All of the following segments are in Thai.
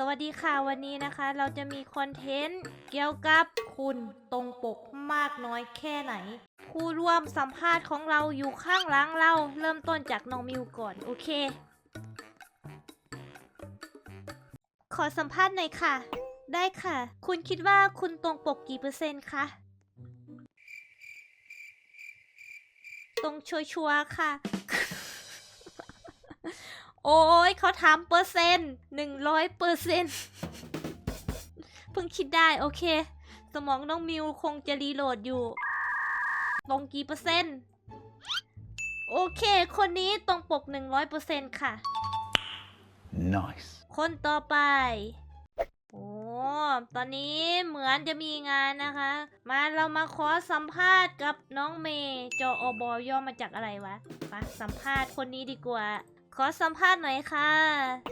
สวัสดีค่ะวันนี้นะคะ เราจะมีคอนเทนต์เกี่ยวกับคุณตรงปกมากน้อยแค่ไหน ผู้ร่วมสัมภาษณ์ของเราอยู่ข้างหลังเรา เริ่มต้นจากน้องมิวก่อน โอเค ขอสัมภาษณ์หน่อยค่ะ ได้ค่ะ คุณคิดว่าคุณตรงปกกี่เปอร์เซ็นต์คะตรงชัวร์ค่ะ โอ้ยเขาถามเปอร์เซ็นต์หนึ่งร้อยเปอร์เซ็นต์เพิ่งคิดได้โอเค สมองน้องมิวคงจะรีโหลดอยู่ตรงกี่เปอร์เซ็นต์ โอเค คนนี้ตรงปกหนึ่งร้อยเปอร์เซ็นต์ค่ะ Nice. คนต่อไป โอ้ ตอนนี้เหมือนจะมีงานนะคะ มาเรามาขอสัมภาษณ์กับน้องเมย์จออบย่อมาจากอะไรวะมาสัมภาษณ์คนนี้ดีกว่า ขอสัมภาษณ์หน่อยค่ะ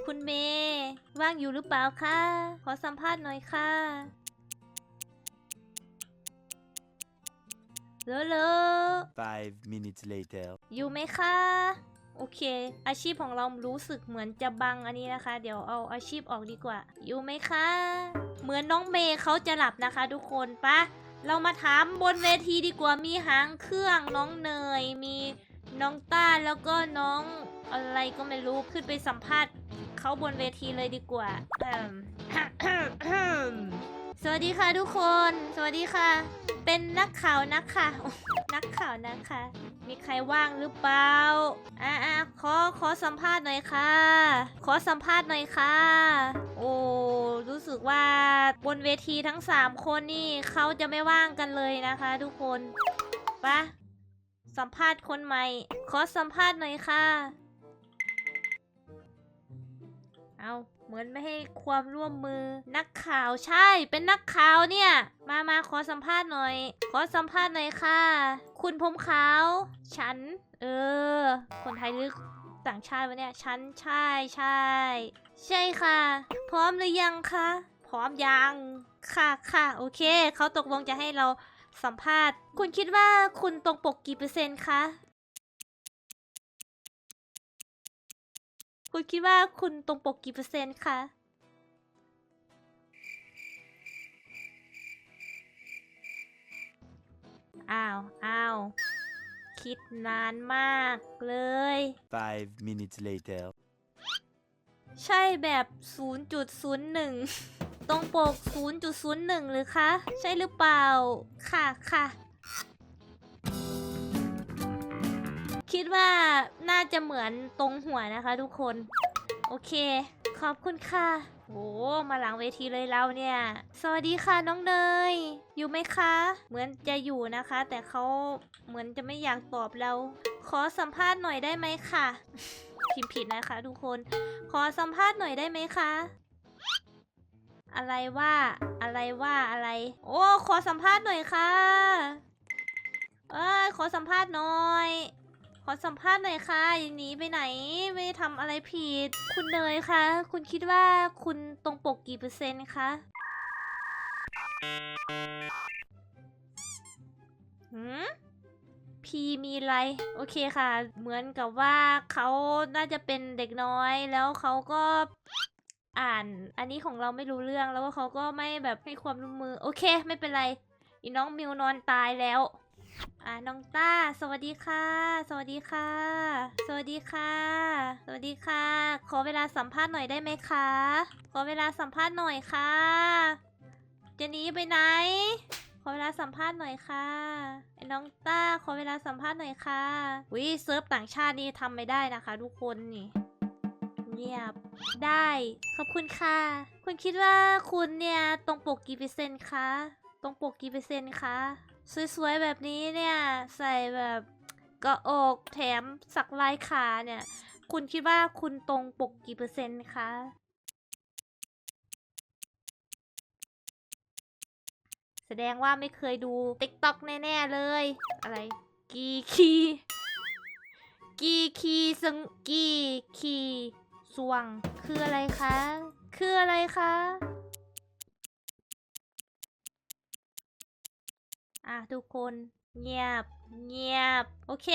คุณเมย์ว่างอยู่หรือเปล่าคะขอสัมภาษณ์หน่อยค่ะเลอเลอ Five minutes later. อยู่ไหมคะ โอเค อาชีพของเรารู้สึกเหมือนจะบังอันนี้นะคะ เดี๋ยวเอาอาชีพออกดีกว่า อยู่ไหมคะ เหมือนน้องเมย์เขาจะหลับนะคะทุกคนปะเรามาถามบนเวทีดีกว่ามีหางเครื่องน้องเนยมีน้องต้าแล้วก็น้องอะไรก็ไม่รู้ขึ้นไปสัมภาษณ์เขาบนเวทีเลยดีกว่าอืมสวัสดีค่ะทุกคน สวัสดีค่ะ เป็นนักข่าวนักค่ะ นักข่าวนะคะ มีใครว่างหรือเปล่า อ่าอ่าขอขอสัมภาษณ์หน่อยค่ะ ขอสัมภาษณ์หน่อยค่ะ โอ้รู้สึกว่าบนเวทีทั้ง 3 คนนี่เขาจะไม่ว่างกันเลยนะคะ ทุกคนปะ สัมภาษณ์คนใหม่ ขอสัมภาษณ์หน่อยค่ะ เอาเหมือนไม่ให้ความร่วมมือ นักข่าวใช่ เป็นนักข่าวเนี่ย มามาขอสัมภาษณ์หน่อย ขอสัมภาษณ์หน่อยค่ะ คุณผมขาว ฉัน เออ คนไทยหรือต่างชาติวะเนี่ย ฉันใช่ใช่ ใช่ค่ะ พร้อมหรือยังคะ พร้อมยัง ค่ะค่ะโอเค เขาตกลงจะให้เรา สัมภาษณ์ คุณคิดว่าคุณตรงปกกี่เปอร์เซ็นต์คะ คุณคิดว่าคุณตรงปกกี่เปอร์เซ็นต์คะ อ้าว อ้าว คิดนานมากเลย Five minutes later. ใช่แบบ 0.01 ตรงปก 0.01 หรือคะ ใช่หรือเปล่า ค่ะค่ะ คิดว่าน่าจะเหมือนตรงหัวนะคะทุกคน โอเค ขอบคุณค่ะโอ้มาหลังเวทีเลยเราเนี่ย สวัสดีค่ะน้องเนย อยู่ไหมคะ เหมือนจะอยู่นะคะ แต่เขาเหมือนจะไม่อยากตอบเรา ขอสัมภาษณ์หน่อยได้ไหมคะพิมพ์ผิดนะคะทุกคน ขอสัมภาษณ์หน่อยได้ไหมคะ อะไรว่า อะไรว่าอะไร โอ้ขอสัมภาษณ์หน่อยค่ะ เอ้ยขอสัมภาษณ์หน่อย ขอสัมภาษณ์หน่อยค่ะอย่าหนีไปไหนไม่ได้ทำอะไรผิด คุณเนยคะคุณคิดว่าคุณตรงปกกี่เปอร์เซ็นต์คะหืมพีมีอะไร โอเคค่ะ เหมือนกับว่าเขาน่าจะเป็นเด็กน้อย แล้วเขาก็ อ่าน อันนี้ของเราไม่รู้เรื่องแล้วก็เขาก็ไม่แบบให้ความร่วมมือ โอเค ไม่เป็นไรอีน้องมิวนอนตายแล้ว อ่าน้องต้า สวัสดีค่ะ สวัสดีค่ะ สวัสดีค่ะ สวัสดีค่ะ ขอเวลาสัมภาษณ์หน่อยได้ไหมคะ ขอเวลาสัมภาษณ์หน่อยค่ะจะหนีไปไหน ขอเวลาสัมภาษณ์หน่อยค่ะไอ้น้องต้า ขอเวลาสัมภาษณ์หน่อยค่ะวิเซิร์ฟต่างชาตินี่ทำไม่ได้นะคะ ทุกคนนี่เงียบ ได้ ขอบคุณค่ะ คุณคิดว่าคุณเนี่ยตรงปกกี่เปอร์เซ็นต์คะ ตรงปกกี่เปอร์เซ็นต์คะ สวยๆแบบนี้เนี่ยใส่แบบกาะอกแถมสักลายขาเนี่ย คุณคิดว่าคุณตรงปกกี่เปอร์เซ็นต์คะแสดงว่าไม่เคยดู TikTok แน่ ๆ เลย อะไร กีคี กีคีซึงกีคี สวง คืออะไรคะ คืออะไรคะอะทุกคนเงียบ เงียบ โอเค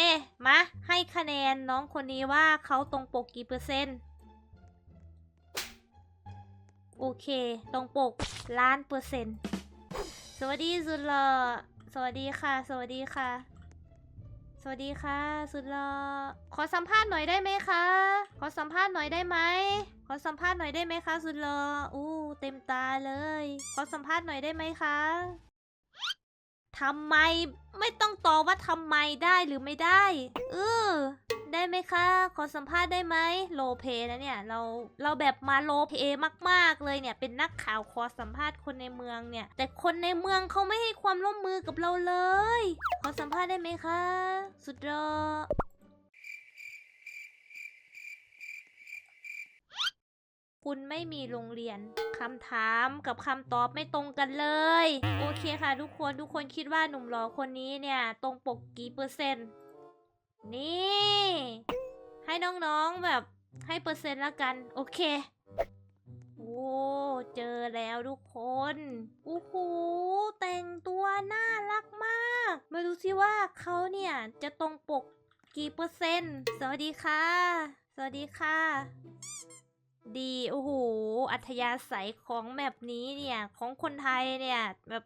มา ให้คะแนนน้องคนนี้ว่าเขาตรงปกกี่เปอร์เซ็นต์ โอเค ตรงปกล้านเปอร์เซ็นต์ สวัสดีสุดหล่อสวัสดีค่ะ สวัสดีค่ะ สวัสดีค่ะ สุดหล่อขอสัมภาษณ์หน่อยได้ไหมคะ ขอสัมภาษณ์หน่อยได้ไหมขอสัมภาษณ์หน่อยได้ไหมคะ สุดหล่ออู้เต็มตาเลย ขอสัมภาษณ์หน่อยได้ไหมคะทำไมไม่ต้องตอบว่าทำไมได้หรือไม่ได้เออได้ไหมคะ ขอสัมภาษณ์ได้ไหมโลเพนะเนี่ย เราเราแบบมาโลเพมากๆเลยเนี่ย เป็นนักข่าวขอสัมภาษณ์คนในเมืองเนี่ย แต่คนในเมืองเขาไม่ให้ความร่วมมือกับเราเลย ขอสัมภาษณ์ได้ไหมคะ สุดรอคุณไม่มีโรงเรียนคำถามกับคำตอบไม่ตรงกันเลย โอเคค่ะ ทุกคนทุกคนคิดว่าหนุ่มหล่อคนนี้เนี่ย ตรงปกกี่เปอร์เซ็นต์ นี่ ให้น้องๆแบบให้เปอร์เซ็นต์ละกัน โอเค โอ้ เจอแล้วทุกคนโอ้โหแต่งตัวน่ารักมากมาดูซิว่าเขาเนี่ยจะตรงปกกี่เปอร์เซ็นต์ สวัสดีค่ะ สวัสดีค่ะ ดี โอ้โห อัธยาศัยของแมปนี้เนี่ย ของคนไทยเนี่ย แบบ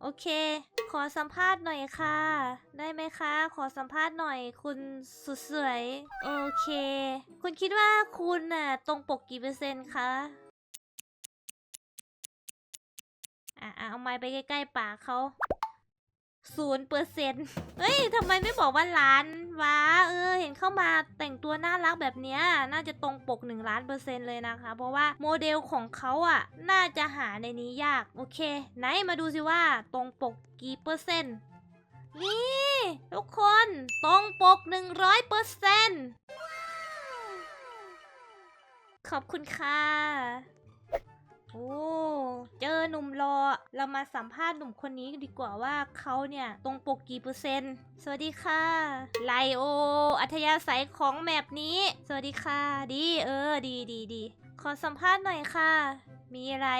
โอเค ขอสัมภาษณ์หน่อยค่ะ ได้ไหมคะ ขอสัมภาษณ์หน่อย คุณสุดสวยโอเค คุณคิดว่าคุณน่ะตรงปกกี่เปอร์เซ็นต์คะอะอะเอาไม้ไปใกล้ๆปากเขา ศูนย์เปอร์เซ็นต์เฮ้ยทำไมไม่บอกว่าล้านวะเออ เห็นเข้ามาแต่งตัวน่ารักแบบเนี้ย น่าจะตรงปกหนึ่งล้านเปอร์เซ็นต์เลยนะคะ เพราะว่าโมเดลของเขาอะ น่าจะหาในนี้ยาก โอเค ไหนมาดูสิว่าตรงปกกี่เปอร์เซ็นต์ นี่ ทุกคนตรงปกหนึ่งร้อยเปอร์เซ็นต์ขอบคุณค่ะ หนุ่มรอ เรามาสัมภาษณ์หนุ่มคนนี้ดีกว่าว่าเขาเนี่ยตรงปกกี่เปอร์เซ็นต์ สวัสดีค่ะไลโอ อัธยาศัยของแมปนี้ สวัสดีค่ะ ดีเออ ดีดีดีขอสัมภาษณ์หน่อยค่ะ มีอะไร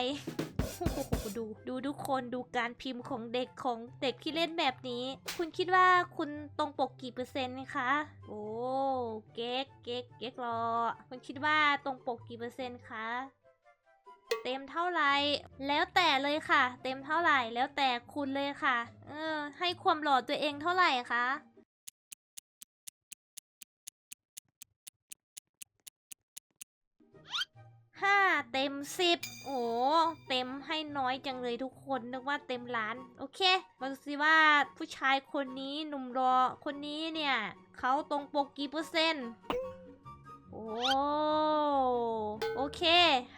ดูดูทุกคนดูการพิมพ์ของเด็กของเด็กที่เล่นแบบนี้ คุณคิดว่าคุณตรงปกกี่เปอร์เซ็นต์คะ โอ้ เก๊กเก๊กเก๊กรอ คุณคิดว่าตรงปกกี่เปอร์เซ็นต์คะ เต็มเท่าไหร่ แล้วแต่เลยค่ะ เต็มเท่าไหร่ แล้วแต่คุณเลยค่ะ เออ ให้ความหล่อตัวเองเท่าไหร่คะห้าเต็มสิบโอ้เต็มให้น้อยจังเลยทุกคนนึกว่าเต็มล้าน โอเคมาดูสิว่าผู้ชายคนนี้หนุ่มรอคนนี้เนี่ยเขาตรงปกกี่เปอร์เซ็นต์ โอ้โอเค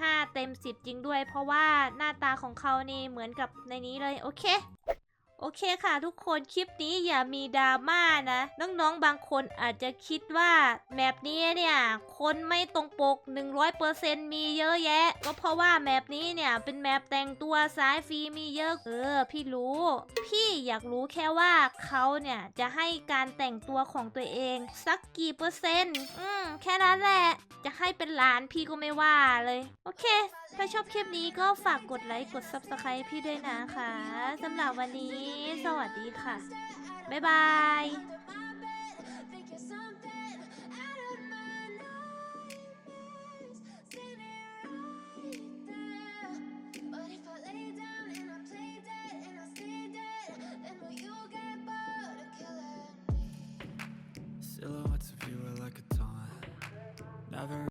ห้าเต็มสิบจริงด้วย เพราะว่าหน้าตาของเขานี่เหมือนกับในนี้เลย โอเค โอเคค่ะทุกคนคลิปนี้อย่ามีดราม่านะ น้องๆบางคนอาจจะคิดว่าแมปนี้เนี่ยคนไม่ตรงปก 100%มีเยอะแยะ ก็เพราะว่าแมปนี้เนี่ยเป็นแมปแต่งตัวสายฟรีมีเยอะเออพี่รู้ พี่อยากรู้แค่ว่าเขาเนี่ยจะให้การแต่งตัวของตัวเอง สักกี่เปอร์เซ็นต์อืมแค่นั้นแหละจะให้เป็นล้านพี่ก็ไม่ว่าเลย โอเค ถ้าชอบคลิปนี้ก็ฝากกดไลค์กด Subscribe พี่ด้วยนะคะสำหรับวันนี้สวัสดีค่ะ บ๊ายบาย